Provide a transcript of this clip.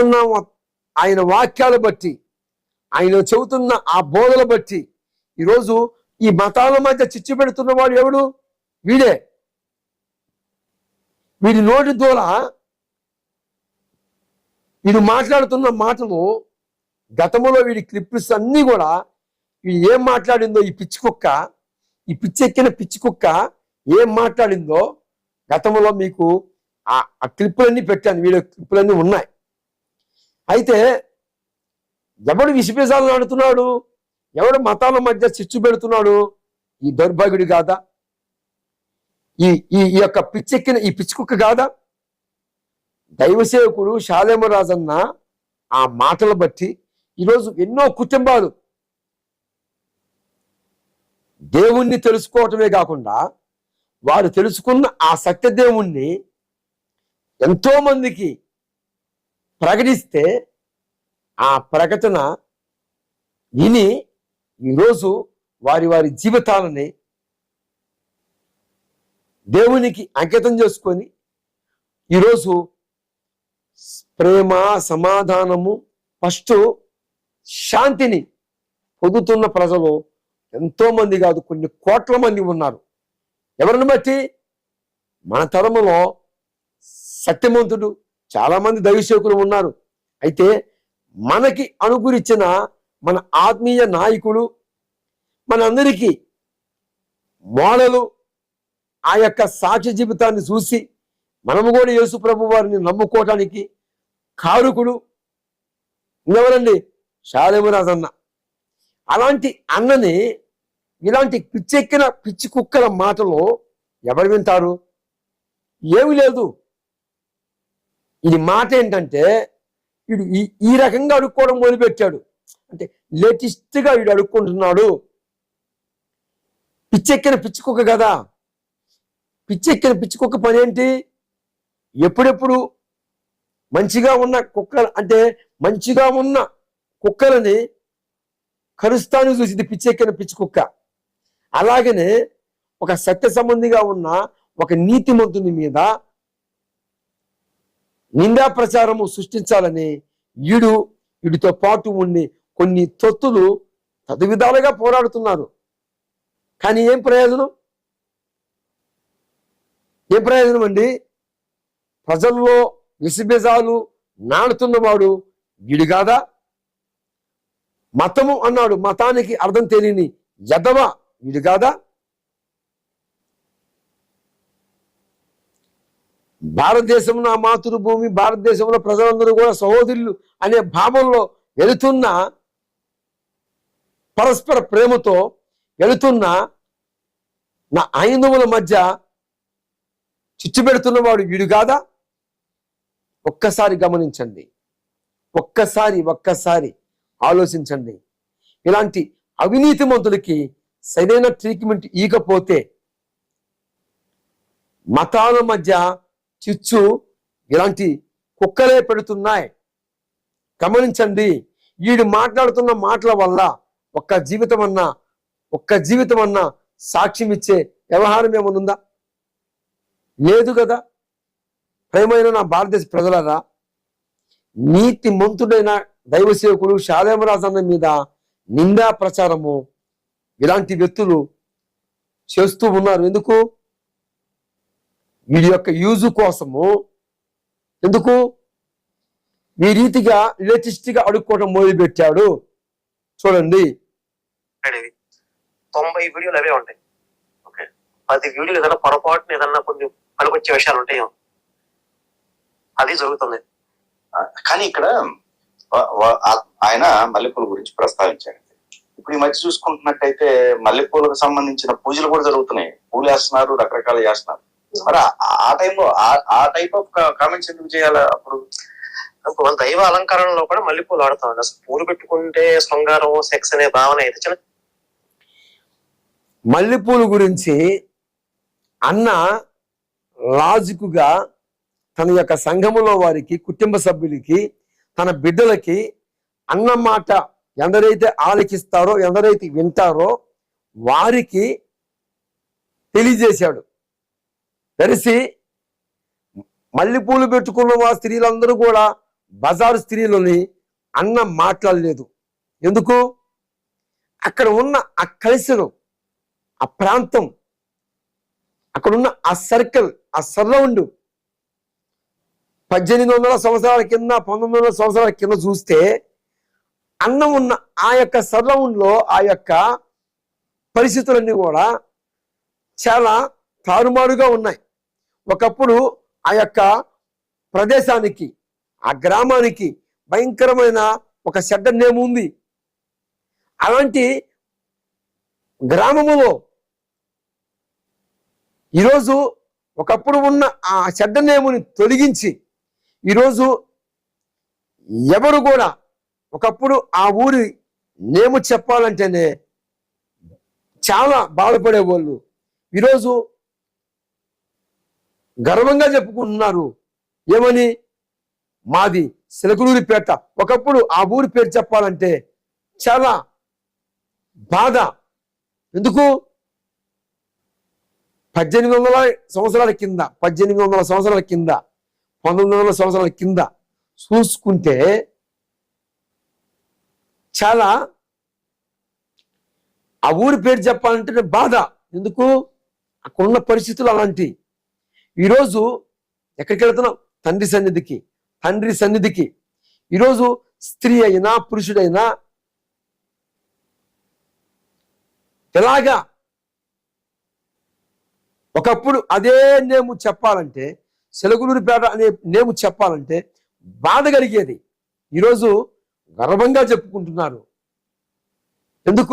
చెబుతున్న ఆయన వాక్యాలు బట్టి ఆయన చెబుతున్న ఆ బోధలు బట్టి ఈరోజు ఈ మతాల మధ్య చిచ్చు పెడుతున్న వాడు ఎవడు? వీడే. వీడి నోటి ద్వారా వీడు మాట్లాడుతున్న మాటలు గతంలో వీడి క్లిప్స్ అన్నీ కూడా వీడు ఏం మాట్లాడిందో ఈ పిచ్చి కుక్క ఈ పిచ్చెక్కిన పిచ్చి కుక్క ఏం మాట్లాడిందో గతంలో మీకు ఆ ఆ క్లిప్పులన్నీ పెట్టాను వీడియో క్లిప్పులన్నీ ఉన్నాయి. అయితే ఎవడు విషపేశాలను ఆడుతున్నాడు? ఎవడు మతాల మధ్య చిచ్చు పెడుతున్నాడు? ఈ దౌర్భాగ్యుడు కాదా? ఈ ఈ యొక్క పిచ్చెక్కిన ఈ పిచ్చుకుక్క కాదా? దైవసేవకుడు శాలేమరాజన్న ఆ మాటలు బట్టి ఈరోజు ఎన్నో కుటుంబాలు దేవుణ్ణి తెలుసుకోవటమే కాకుండా వారు తెలుసుకున్న ఆ సత్యదేవుణ్ణి ఎంతో మందికి ప్రకటిస్తే ఆ ప్రకటన విని ఈరోజు వారి వారి జీవితాలని దేవునికి అంకితం చేసుకొని ఈరోజు ప్రేమ సమాధానము ఫస్ట్ శాంతిని పొందుతున్న ప్రజలు ఎంతో మంది కాదు కొన్ని కోట్ల మంది ఉన్నారు. ఎవరిని బట్టి? మన తరములో సత్యవంతుడు చాలా మంది దైవసేవకులు ఉన్నారు. అయితే మనకి అనుగురించిన మన ఆత్మీయ నాయకుడు మనందరికీ మోడలు ఆ యొక్క సాక్ష్య జీవితాన్ని చూసి మనము కూడా యేసు ప్రభు వారిని నమ్ముకోవటానికి కారుకుడు ఎవరండి శాలేమరాజు అన్న అలాంటి అన్నని ఇలాంటి పిచ్చెక్కిన పిచ్చి కుక్కల మాటలు ఎవరు వింటారు? ఏమి లేదు. ఇది మాట ఏంటంటే వీడు ఈ ఈ రకంగా అడుక్కోవడం మొదలుపెట్టాడు. అంటే లేటెస్ట్గా వీడు అడుక్కుంటున్నాడు. పిచ్చెక్కిన పిచ్చి కుక్క కదా. పిచ్చెక్కిన పిచ్చుకుక్క పని ఏంటి ఎప్పుడెప్పుడు మంచిగా ఉన్న కుక్క అంటే మంచిగా ఉన్న కుక్కలని కరుస్తాను చూసింది పిచ్చెక్కిన పిచ్చి కుక్క అలాగనే ఒక సత్య సంబంధిగా ఉన్న ఒక నీతిమంతుని మీద నిందా ప్రచారము సృష్టించాలని ఈడు వీడితో పాటు ఉండి కొన్ని తొత్తులు తదువిధాలుగా పోరాడుతున్నారు. కానీ ఏం ప్రయోజనం? ఏం ప్రయోజనం అండి? ప్రజల్లో విసిబిజాలు నాడుతున్నవాడు వీడు కాదా? మతము అన్నాడు మతానికి అర్థం తెలియని యదవ వీడు కాదా? భారతదేశం నా మాతృభూమి భారతదేశంలో ప్రజలందరూ కూడా సహోదరులు అనే భావంలో వెళుతున్న పరస్పర ప్రేమతో వెళుతున్న నా ఆయుధముల మధ్య చిచ్చు పెడుతున్నవాడు వీడు కాదా? ఒక్కసారి గమనించండి. ఒక్కసారి ఒక్కసారి ఆలోచించండి. ఇలాంటి అవినీతిమంతులకి సరైన ట్రీట్మెంట్ ఇవ్వకపోతే మతాల మధ్య చిచ్చు ఇలాంటి కుక్కలే పెడుతున్నాయి. గమనించండి వీడు మాట్లాడుతున్న మాటల వల్ల ఒక్క జీవితం అన్నా ఒక్క జీవితం అన్నా సాక్ష్యం ఇచ్చే వ్యవహారం ఏమనుందా? లేదు కదా ప్రేమైన నా భారతదేశ ప్రజలరా నీతి మంతుడైన దైవ సేవకుడు శాలేమరాజన్న మీద నిందా ప్రచారము ఇలాంటి వ్యక్తులు చేస్తూ ఉన్నారు. ఎందుకు? వీడి యొక్క యూజు కోసము ఎందుకు? ఈ రీతిగా లేటెస్ట్గా అడుక్కోవడం మొదలుపెట్టాడు. చూడండి. అడిగి తొంభై వీడియోలు అవే ఉంటాయి. ఓకే. పది వీడియోలు ఏదైనా పొరపాటున ఏదన్నా కొంచెం పనికొచ్చే విషయాలు ఉంటాయి అది జరుగుతుంది. కానీ ఇక్కడ ఆయన మల్లెపూల గురించి ప్రస్తావించాడు. ఇప్పుడు ఈ మధ్య చూసుకుంటున్నట్టయితే మల్లెపూలకు సంబంధించిన పూజలు కూడా జరుగుతున్నాయి. పూలు వేస్తున్నారు రకరకాలు చేస్తున్నారు. మరి ఆ- టైంలో ఆ- ఆ టైప్ ఆఫ్ కామెంట్స్ ఎందుకు చేయాలి అప్పుడు? వాళ్ళ దైవ అలంకరణలో కూడా మళ్ళీ పూలు ఆడుతాం అసలు పూలు పెట్టుకుంటే శృంగారం సెక్స్ అనే భావన అయితే చిన్న మల్లెపూలు గురించి అన్న లాజికుగా తన యొక్క సంఘములో వారికి కుటుంబ సభ్యులకి తన బిడ్డలకి అన్న మాట ఎందరైతే ఆలకిస్తారో ఎందరైతే వింటారో వారికి తెలియజేశాడు. తెలిసి మల్లెపూలు పెట్టుకున్న వా స్త్రీలందరూ కూడా బజారు స్త్రీలని అన్న మాట్లాడలేదు. ఎందుకు? అక్కడ ఉన్న ఆ కల్చరు ఆ ప్రాంతం అక్కడ ఉన్న ఆ సర్కిల్ ఆ సరౌండ్ పద్దెనిమిది వందల సంవత్సరాల కింద పంతొమ్మిది వందల సంవత్సరాల కింద చూస్తే అన్నం ఉన్న ఆ యొక్క సరౌండ్లో ఆ యొక్క పరిస్థితులన్నీ కూడా చాలా తారుమారుగా ఉన్నాయి. ఒకప్పుడు ఆ యొక్క ప్రదేశానికి ఆ గ్రామానికి భయంకరమైన ఒక చెడ్డ నేమ్ ఉంది. అలాంటి గ్రామములో ఈరోజు ఒకప్పుడు ఉన్న ఆ చెడ్డ నేముని తొలగించి ఈరోజు ఎవరు కూడా ఒకప్పుడు ఆ ఊరి నేము చెప్పాలంటేనే చాలా బాధపడేవాళ్ళు. ఈరోజు గర్వంగా చెప్పుకుంటున్నారు. ఏమని? మాది సిలకలూరిపేట ఒకప్పుడు ఆ ఊరి పేరు చెప్పాలంటే చాలా బాధ. ఎందుకు? పద్దెనిమిది వందల సంవత్సరాల కింద పద్దెనిమిది వందల సంవత్సరాల కింద పంతొమ్మిది వందల సంవత్సరాల కింద చూసుకుంటే చాలా ఆ ఊరి పేరు చెప్పాలంటే బాధ. ఎందుకు? అక్కడ ఉన్న పరిస్థితులు అలాంటివి ఈరోజు ఎక్కడికి వెళుతున్నాం తండ్రి సన్నిధికి. తండ్రి సన్నిధికి. ఈరోజు స్త్రీ అయినా పురుషుడైనా ఎలాగా? ఒకప్పుడు అదే నేము చెప్పాలంటే సెలగులూరిపేట అనే నేము చెప్పాలంటే బాధ కలిగేది. ఈరోజు గర్వంగా చెప్పుకుంటున్నారు. ఎందుకు?